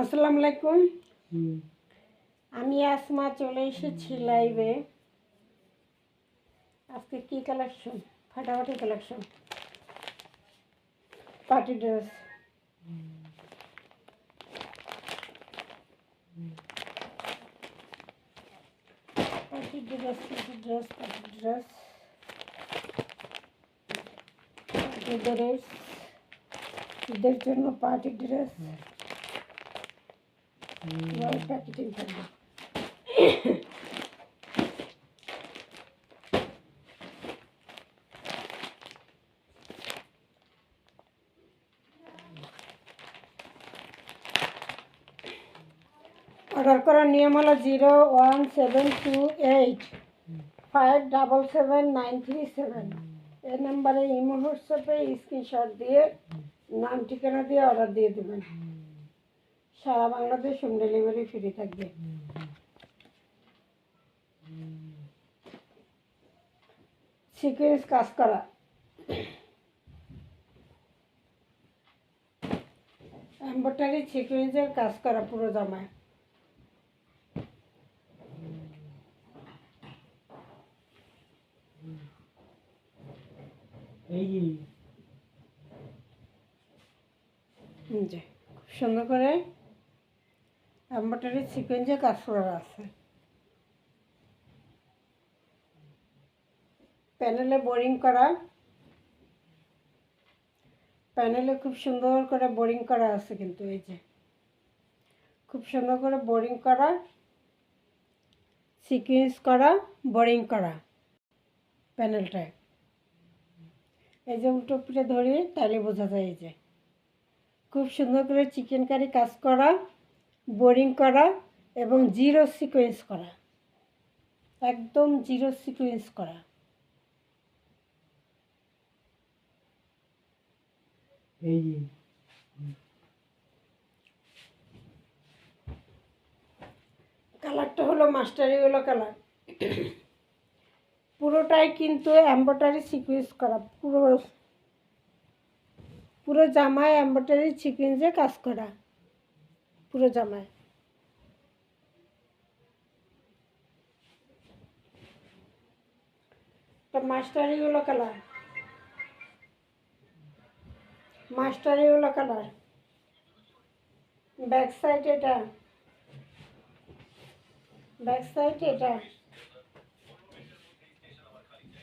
আসসালামু আলাইকুম। আমি আসমা চলে এসেছি লাইভে। আজকে কি কালেকশন? ফাটাফাটি collection. Party dress. Party dress party dress party dress. Party dress. ঈদের জন্য পার্টি ড্রেস। ওয়াল প্যাকেটিং থাকবে অর্ডার করার নিয়ম হলো zero one seven two eight, five double seven nine three seven. এই নাম্বারে ইমো হোয়াটসঅ্যাপে স্ক্রিনশট দিয়ে নাম ঠিকানা দিয়ে অর্ডার দিয়ে দেবেন। সারা বাংলাদেশ হোম ডেলিভারি ফ্রি থাকবে। সিকুয়েন্স কাজ করা। এম্বয়ডারি সিকুয়েন্সের কাজ করা পুরো জামায়। খুব সুন্দর করে এম্বয়ডারি সিকুয়েন্সে কাজ করা আছে। প্যানেলে বোরিং করা। প্যানেলে খুব সুন্দর করে বোরিং করা আছে কিন্তু এই যে। খুব সুন্দর করে বোরিং করা, সিকুয়েন্স করা, বোরিং করা প্যানেলটায়। এই যে উল্টো পিঠে ধরি তাহলে বোঝা যায় এই যে। খুব সুন্দর করে চিকেন কারি কাজ করা। বোরিং করা এবং জিরো সিকোয়েন্স করা। একদম জিরো সিকোয়েন্স করা। এই কালারটা হলো মাস্টারি হলো কালার। পুরোটাই কিন্তু এম্বয়ডারি সিকোয়েন্স করা। পুরো পুরো জামায় এম্বয়ডারি সিকোয়েন্সে কাজ করা। পুরো জামায়। মাস্টারি হলো কালার। মাস্টারি হলো কালার। ব্যাক সাইড এটা। ব্যাক সাইড এটা।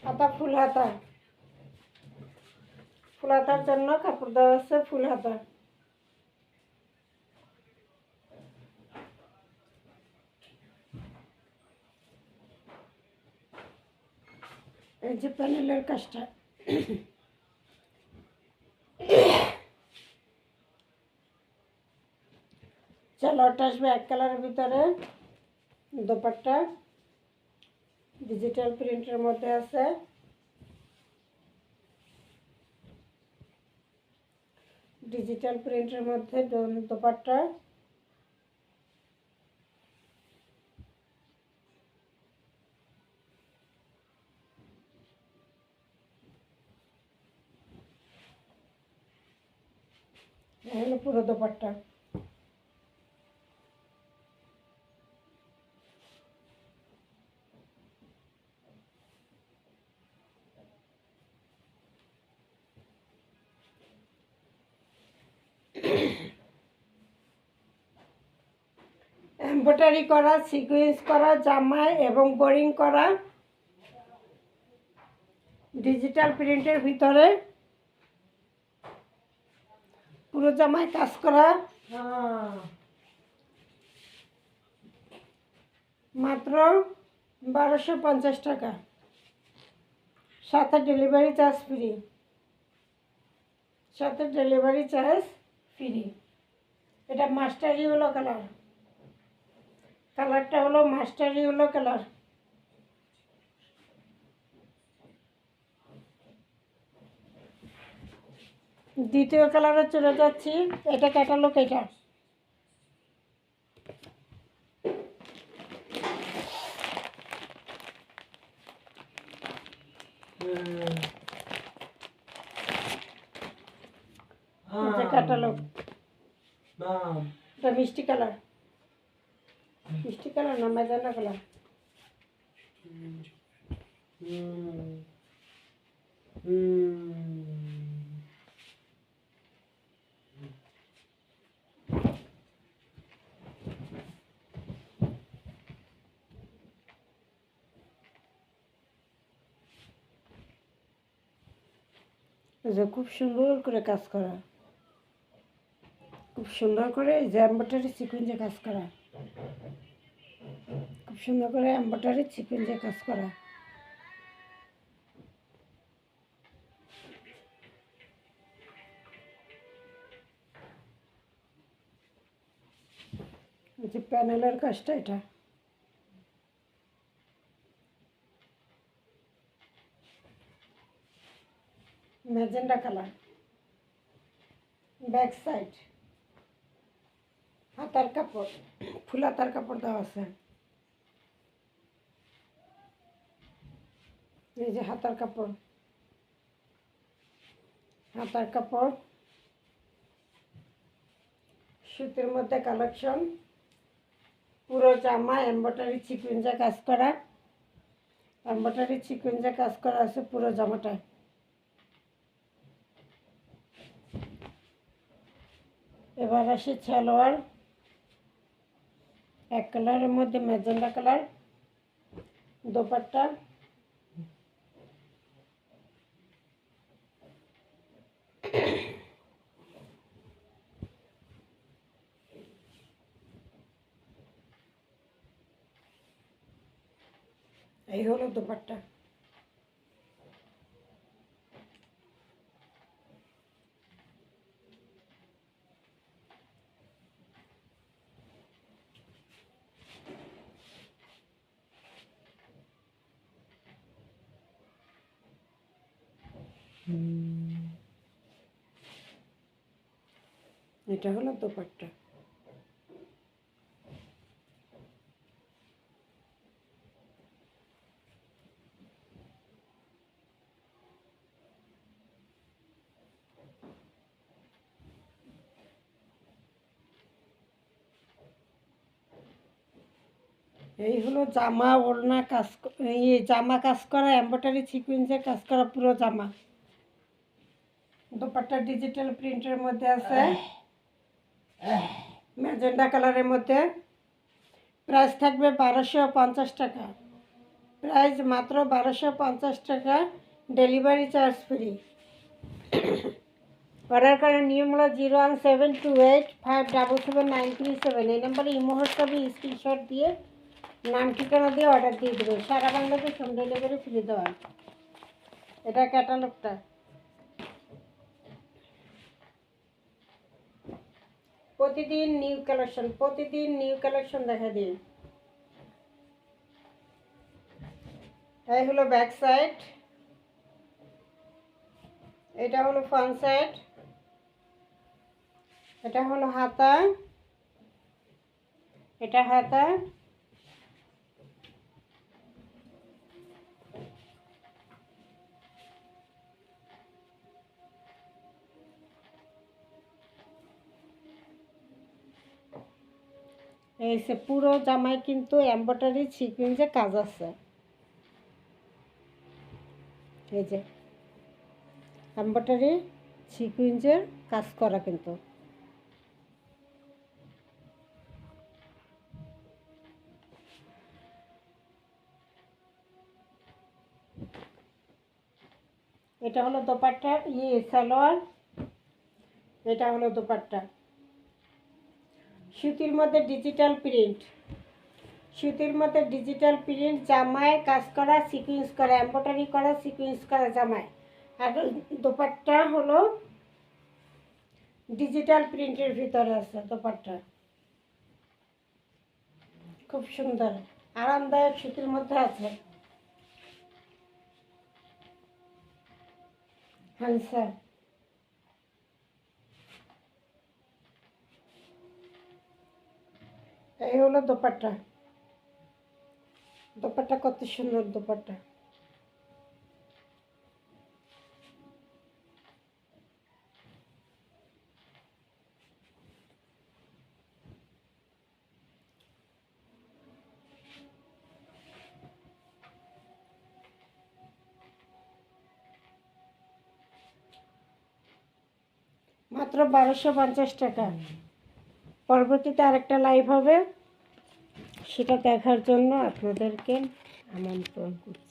হাতা, ফুল হাতা। ফুল হাতার জন্য কাপড় দেওয়া আছে ফুল হাতা এই যে প্যানেলের কাজটা। চলো ওটা আসবে এক কালারের ভিতরে। দোপাট্টা ডিজিটাল প্রিন্টের মধ্যে আছে। ডিজিটাল প্রিন্টের মধ্যে দোপাট্টা। হলো পুরো দোপাট্টা। এম্ব্রয়ডারি করা সিকুয়েন্স করা জামায় এবং বোরিং করা। ডিজিটাল প্রিন্টের ভিতরে পুরো জামায় কাজ করা। মাত্র বারোশো পঞ্চাশ টাকা। সাথে ডেলিভারি চার্জ ফ্রি সাথে ডেলিভারি চার্জ ফ্রি এটা মাস্টারি হলো কালার কালারটা হলো মাস্টারি হলো কালার দ্বিতীয় কালারে চলে যাচ্ছি। এটা ক্যাটালগ এটা। ক্যাটালগ নাম। এটা মিষ্টি কালার। মিষ্টি কালার না মেজানা কালার? হুম। হুম। যে খুব সুন্দর করে কাজ করা। খুব সুন্দর করে এই যে এম্বয়ডারি সিকুয়েন্সে কাজ করা। খুব সুন্দর করে এম্বয়ডারি সিকুয়েন্সে কাজ করা। যে প্যানেলের কাজটা এটা। Magenta colour. Back side. হাতার কাপড়। ফুল হাতার কাপড় দেওয়া আছে। এই যে হাতার কাপড়। হাতার কাপড়। সুতির মধ্যে কালেকশন। পুরো জামা এম্বয়ডারি চিকুইঞ্জা কাজ করা। এম্বয়ডারি চিকুইঞ্জা কাজ করা আছে পুরো জামাটায়। এবার আসি সালোয়ার এক কালারের মধ্যে ম্যাজেন্ডা কালার। দোপাট্টা। এই হলো দোপাট্টা। এটা হলো দোপাট্টা। এই হলো জামা, ওড়না, কাজ ইয়ে জামা কাজ করা এম্বয়ডারি সিকুয়েন্সের কাজ করা, পুরো জামা। দোপাট্টা ডিজিটাল প্রিন্টের মধ্যে আছে। ম্যাজেন্ডা কালারের মধ্যে। প্রাইস থাকবে বারোশো পঞ্চাশ টাকা। প্রাইস মাত্র বারোশো পঞ্চাশ টাকা। ডেলিভারি চার্জ ফ্রি অর্ডার করার নিয়ম হলো zero one seven two eight five double seven nine three seven এই নাম্বারে ইমো হোয়াটসঅ্যাপে স্ক্রিনশট দিয়ে নাম ঠিকানা দিয়ে অর্ডার দিয়ে দেবে। সারা বাংলাদেশ হোম ডেলিভারি ফ্রি দেওয়া। এটা ক্যাটালগটা প্রতিদিন নিউ কালেকশন প্রতিদিন নিউ কালেকশন দেখা দিন এই হলো ব্যাক সাইড এটা হলো ফ্রন্ট সাইড এটা হলো হাতা। এটা হাতা। এই সে পুরো জামায় কিন্তু এম্বয়ডারি সিকুয়েন্সে কাজ আছে। এই যে এম্বয়ডারি সিকুয়েন্সের কাজ করা কিন্তু। এটা হলো দোপাট্টা ইয়ে সালোয়ার, এটা হলো দোপাট্টা। সুতির মধ্যে ডিজিটাল প্রিন্ট সুতির মধ্যে ডিজিটাল প্রিন্ট জামায় কাজ করা সিকুয়েন্স করা এম্ব্রয়ডারি করা সিকুয়েন্স করা, জামায়। আর দোপাট্টা হলো ডিজিটাল প্রিন্টের ভিতরে আছে দোপাট্টা। খুব সুন্দর, আরামদায়ক সুতির মধ্যে আছে। হ্যাঁ স্যার। এই হলো দোপাটা দোপাটা কত সুন্দর দোপাটা মাত্র বারোশো পঞ্চাশ টাকা। পরবর্তীতে আরেকটা লাইভ হবে। সেটা দেখার জন্য আপনাদেরকে আমন্ত্রণ করছি।